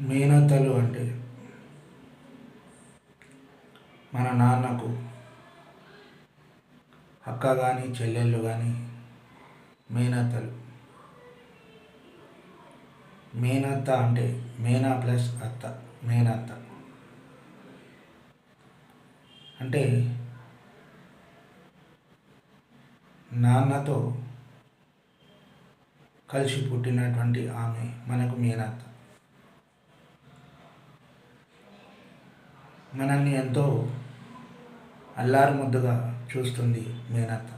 మేనత్తలు అంటే మన నాన్నకు అక్క కానీ చెల్లెళ్ళు కానీ మేనత్తలు. మేనత్త అంటే మేనా ప్లస్ అత్త మేనత్త. అంటే నాన్నతో కలిసి పుట్టినటువంటి ఆమె మనకు మేనత్త. మనల్ని ఎంతో అల్లారు ముద్దుగా చూస్తుంది మేనత్త.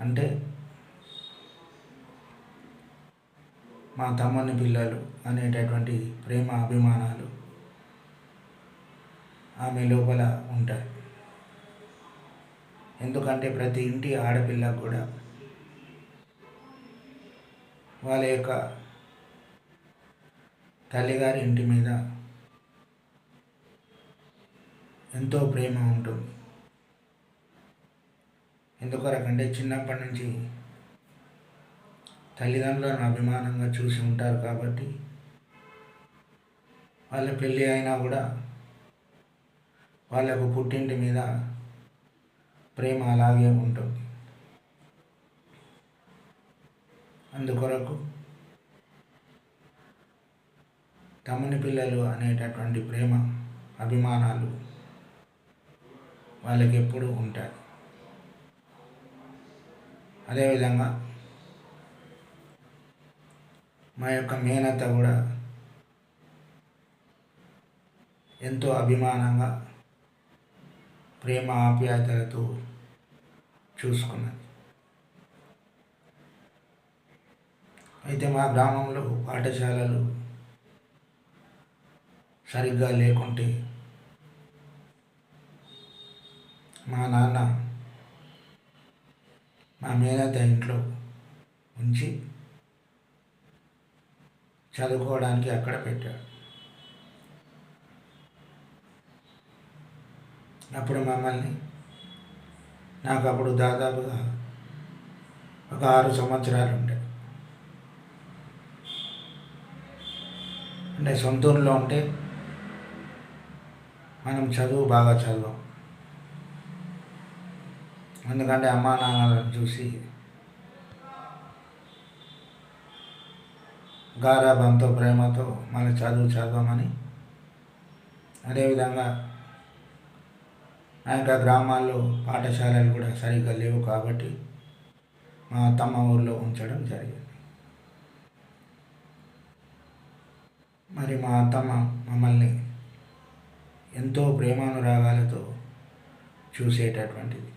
అంటే మా తమ్ముని పిల్లలు అనేటటువంటి ప్రేమ అభిమానాలు ఆమె లోపల ఉంటాయి. ఎందుకంటే ప్రతి ఇంటి ఆడపిల్లకు కూడా వాళ్ళ యొక్క తల్లిగారి ఇంటి మీద ఎంతో ప్రేమ ఉంటుంది. ఎందుకొరకంటే చిన్నప్పటి నుంచి తల్లిదండ్రులను అభిమానంగా చూసి ఉంటారు కాబట్టి వాళ్ళ పెళ్ళి అయినా కూడా వాళ్ళకు పుట్టింటి మీద ప్రేమ అలాగే ఉంటుంది. అందుకొరకు తమ్ముని పిల్లలు అనేటటువంటి ప్రేమ అభిమానాలు వాళ్ళకి ఎప్పుడూ ఉంటాడు. అదేవిధంగా మా యొక్క మేనత్త కూడా ఎంతో అభిమానంగా ప్రేమ ఆప్యాయతలతో చూసుకున్నది. అయితే మా గ్రామంలో పాఠశాలలు సరిగ్గా లేకుంటే మా నాన్న మా మేనత్త ఇంట్లో ఉంచి చదువుకోవడానికి అక్కడ పెట్టాడు. అప్పుడు మమ్మల్ని నాకు అప్పుడు దాదాపుగా ఒక ఆరు సంవత్సరాలు ఉండే. అంటే సొంతూరులో ఉంటే మనం చదువు బాగా చదవం. ఎందుకంటే అమ్మా నాన్నలను చూసి గారాభంతో ప్రేమతో మన చదువు చదవమని అదేవిధంగా ఆ యొక్క గ్రామాల్లో పాఠశాలలు కూడా సరిగ్గా లేవు కాబట్టి మా అత్తమ్మ ఊళ్ళో ఉంచడం జరిగింది. మరి మా అత్తమ్మ మమ్మల్ని ఎంతో ప్రేమానురాగాలతో చూసేటటువంటిది.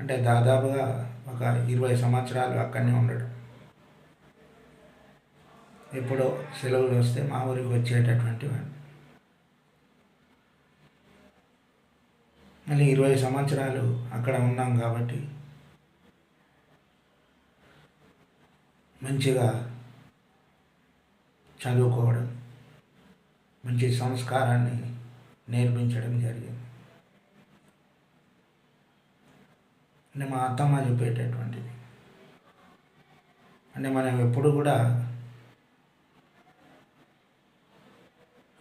అంటే దాదాపుగా ఒక ఇరవై సంవత్సరాలు అక్కడనే ఉండడం. ఎప్పుడో సెలవులు వస్తే మా ఊరికి వచ్చేటటువంటి వాడు. మళ్ళీ ఇరవై సంవత్సరాలు అక్కడ ఉన్నాం కాబట్టి మంచిగా చదువుకోవడం మంచి సంస్కారాన్ని నేర్పించడం జరిగింది. అంటే మా అత్తమ్మ చెప్పేటటువంటిది. అంటే మనం ఎప్పుడు కూడా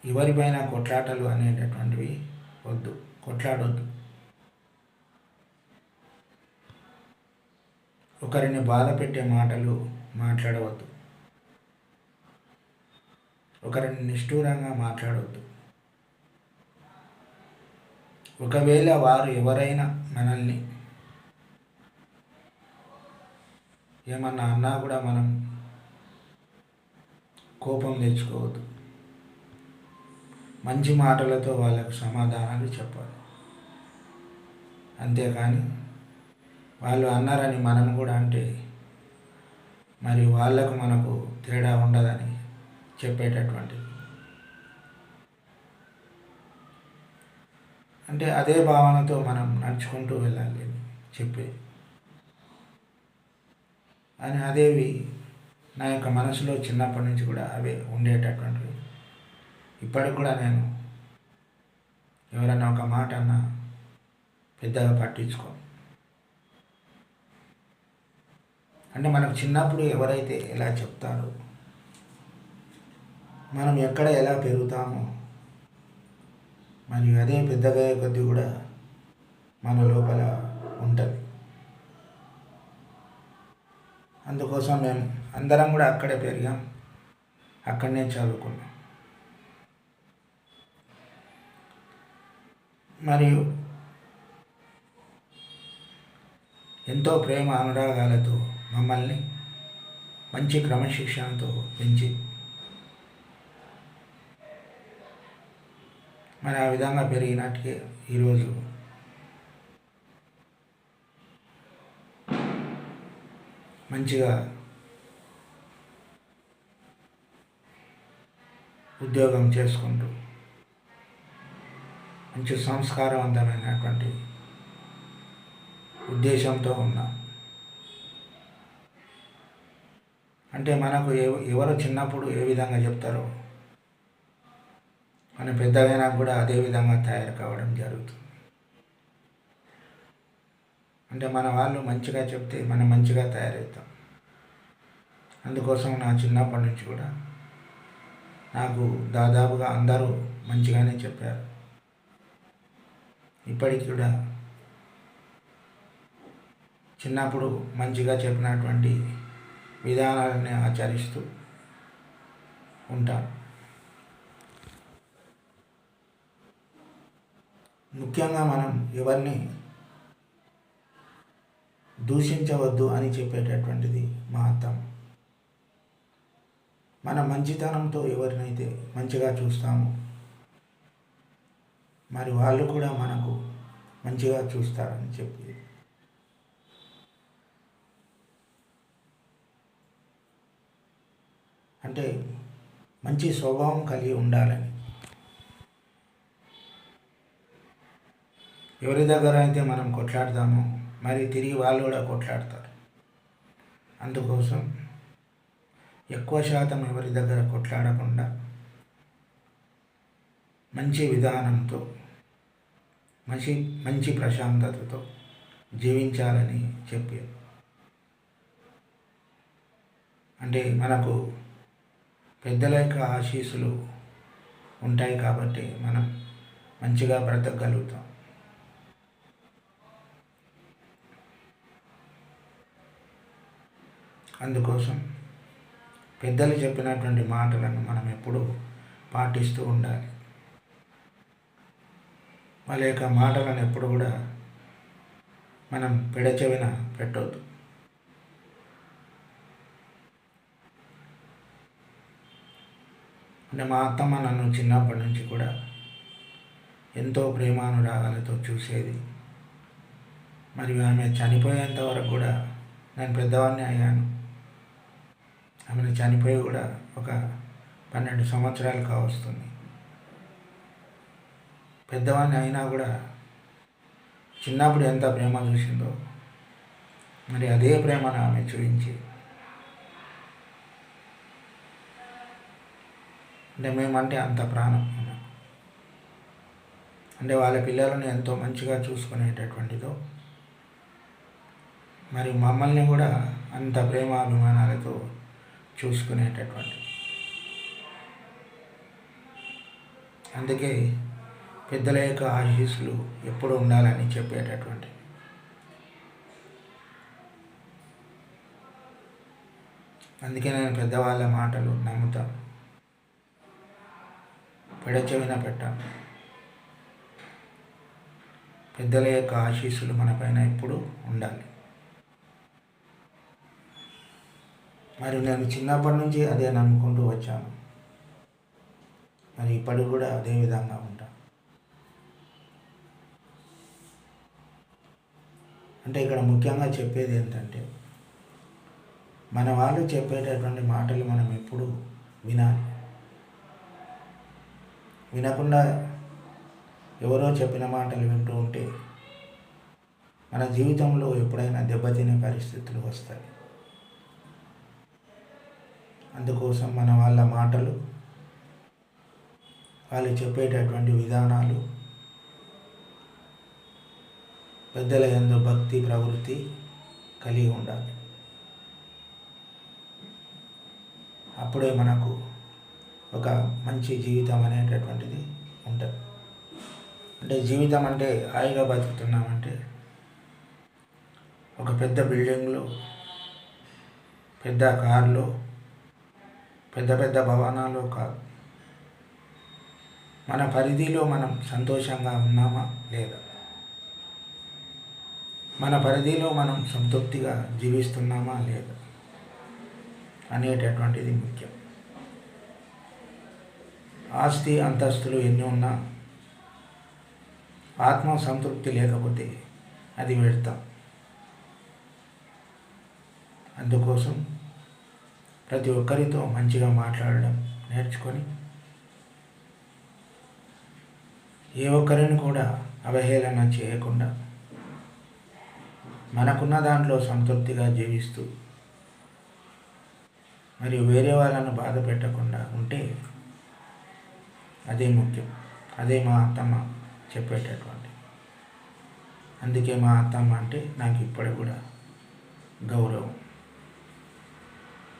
ఎవరిపైన కొట్లాటలు అనేటటువంటివి వద్దు కొట్లాడొద్దు. ఒకరిని బాధ పెట్టే మాటలు మాట్లాడవద్దు. ఒకరిని నిష్ఠూరంగా మాట్లాడవద్దు. ఒకవేళ వారు ఎవరైనా మనల్ని ఏమన్నా అన్నా కూడా మనం కోపం తెచ్చుకోవద్దు. మంచి మాటలతో వాళ్ళకు సమాధానాలు చెప్పాలి. అంతేకాని వాళ్ళు అన్నారని మనం కూడా అంటే మరి వాళ్ళకు మనకు తేడా ఉండదని చెప్పేటటువంటిది అంటే అదే భావనతో మనం నడుచుకుంటూ వెళ్ళాలి అని చెప్పే అని అదేవి నా యొక్క మనసులో చిన్నప్పటి నుంచి కూడా అవే ఉండేటటువంటివి ఇప్పటికి కూడా నేను ఎవరైనా ఒక మాట అన్నా పెద్దగా పట్టించుకో. అంటే మనకు చిన్నప్పుడు ఎవరైతే ఎలా చెప్తారో మనం ఎక్కడ ఎలా పెరుగుతామో మరియు అదే పెద్దగా కొద్దీ కూడా మన లోపల ఉంటుంది. అందుకోసం మేము అందరం కూడా అక్కడే పెరిగాం. అక్కడనే చదువుకున్నాం. మరియు ఎంతో ప్రేమ అనురాగాలతో మమ్మల్ని మంచి క్రమశిక్షణతో పెంచి మరి ఆ విధంగా పెరిగినట్టుగా ఈరోజు మంచిగా ఉద్యోగం చేసుకుంటూ మంచి సంస్కారవంతమైనటువంటి ఉద్దేశంతో ఉన్నా అంటే మనకు ఎవరు చిన్నప్పుడు ఏ విధంగా చెప్తారో మన పెద్దగైనా కూడా అదే విధంగా తయారు కావడం జరుగుతుంది. అంటే మన వాళ్ళు మంచిగా చెప్తే మనం మంచిగా తయారవుతాం. అందుకోసం నా చిన్నప్పటి నుంచి కూడా నాకు దాదాపుగా అందరూ మంచిగానే చెప్పారు. ఇప్పటికి కూడా చిన్నప్పుడు మంచిగా చెప్పినటువంటి విధానాలని ఆచరిస్తూ ఉంటాను. ముఖ్యంగా మనం ఎవరిని దూషించవద్దు అని చెప్పేటటువంటిది మా మన మంచితనంతో ఎవరినైతే మంచిగా చూస్తామో మరి వాళ్ళు కూడా మనకు మంచిగా చూస్తారని చెప్పి. అంటే మంచి స్వభావం కలిగి ఉండాలని. ఎవరి దగ్గర అయితే మనం కొట్లాడతామో మరి తిరిగి వాళ్ళు కూడా కొట్లాడతారు. అందుకోసం ఎక్కువ శాతం ఎవరి దగ్గర కొట్లాడకుండా మంచి విధానంతో మంచి మంచి ప్రశాంతతతో జీవించాలని చెప్పి అంటే మనకు పెద్దల యొక్క ఆశీస్సులు ఉంటాయి కాబట్టి మనం మంచిగా బ్రతకగలుగుతాం. అందుకోసం పెద్దలు చెప్పినటువంటి మాటలను మనం ఎప్పుడూ పాటిస్తూ ఉండాలి. వాళ్ళ యొక్క మాటలను ఎప్పుడు కూడా మనం పెడచెవిన పెట్టవద్దు అంటే మా అత్తమ్మ నన్ను చిన్నప్పటి నుంచి కూడా ఎంతో ప్రేమానురాగాలతో చూసేది. మరియు ఆమె చనిపోయేంత వరకు కూడా నేను పెద్దవాడిని అయ్యాను. ఆమెను చనిపోయి కూడా ఒక పన్నెండు సంవత్సరాలు కావస్తుంది. పెద్దవాడిని అయినా కూడా చిన్నప్పుడు ఎంత ప్రేమ చూసిందో మరి అదే ప్రేమను ఆమె చూపించి అంటే మేమంటే అంత ప్రాణం అంటే వాళ్ళ పిల్లలను ఎంతో మంచిగా చూసుకునేటటువంటిదో మరి మమ్మల్ని కూడా అంత ప్రేమాభిమానాలతో చూసుకునేటటువంటి. అందుకే పెద్దల యొక్క ఆశీస్సులు ఎప్పుడు ఉండాలని చెప్పేటటువంటి. అందుకే నేను పెద్దవాళ్ళ మాటలు నమ్ముతాను పెడచెవిన పెట్టాను పెద్దల యొక్క ఆశీస్సులు మన పైన ఎప్పుడు ఉండాలి. మరి నేను చిన్నప్పటి నుంచి అదే నమ్ముకుంటూ వచ్చాను. మరి ఇప్పటికి కూడా అదే విధంగా ఉంటా. అంటే ఇక్కడ ముఖ్యంగా చెప్పేది ఏంటంటే మన వాళ్ళు చెప్పేటటువంటి మాటలు మనం ఎప్పుడు వినాలి. వినకుండా ఎవరో చెప్పిన మాటలు వింటూ ఉంటే మన జీవితంలో ఎప్పుడైనా దెబ్బతినే పరిస్థితులు వస్తాయి. అందుకోసం మన వాళ్ళ మాటలు వాళ్ళు చెప్పేటటువంటి విధానాలు పెద్దల ఎందు భక్తి ప్రవృత్తి కలిగి ఉండాలి. అప్పుడే మనకు ఒక మంచి జీవితం అనేటటువంటిది ఉంటుంది. అంటే జీవితం అంటే హాయిగా బతుకుతున్నామంటే ఒక పెద్ద బిల్డింగ్లో పెద్ద కారులో పెద్ద పెద్ద భవనాలు కాదు. మన పరిధిలో మనం సంతోషంగా ఉన్నామా లేదా? మన పరిధిలో మనం సంతృప్తిగా జీవిస్తున్నామా లేదా? అనేటటువంటిది ముఖ్యం. ఆస్తి అంతస్తులు ఎన్ని ఉన్నా ఆత్మ సంతృప్తి లేకపోతే అది పెడతాం అందుకోసం ప్రతి ఒక్కరితో మంచిగా మాట్లాడడం నేర్చుకొని ఏ ఒక్కరిని కూడా అవహేళన చేయకుండా మనకున్న దాంట్లో సంతృప్తిగా జీవిస్తూ మరియు వేరే వాళ్ళను బాధ పెట్టకుండా ఉంటే అదే ముఖ్యం. అదే మా అత్తమ్మ చెప్పేటటువంటి. అందుకే మా అత్తమ్మ అంటే నాకు ఇప్పటికి కూడా గౌరవం.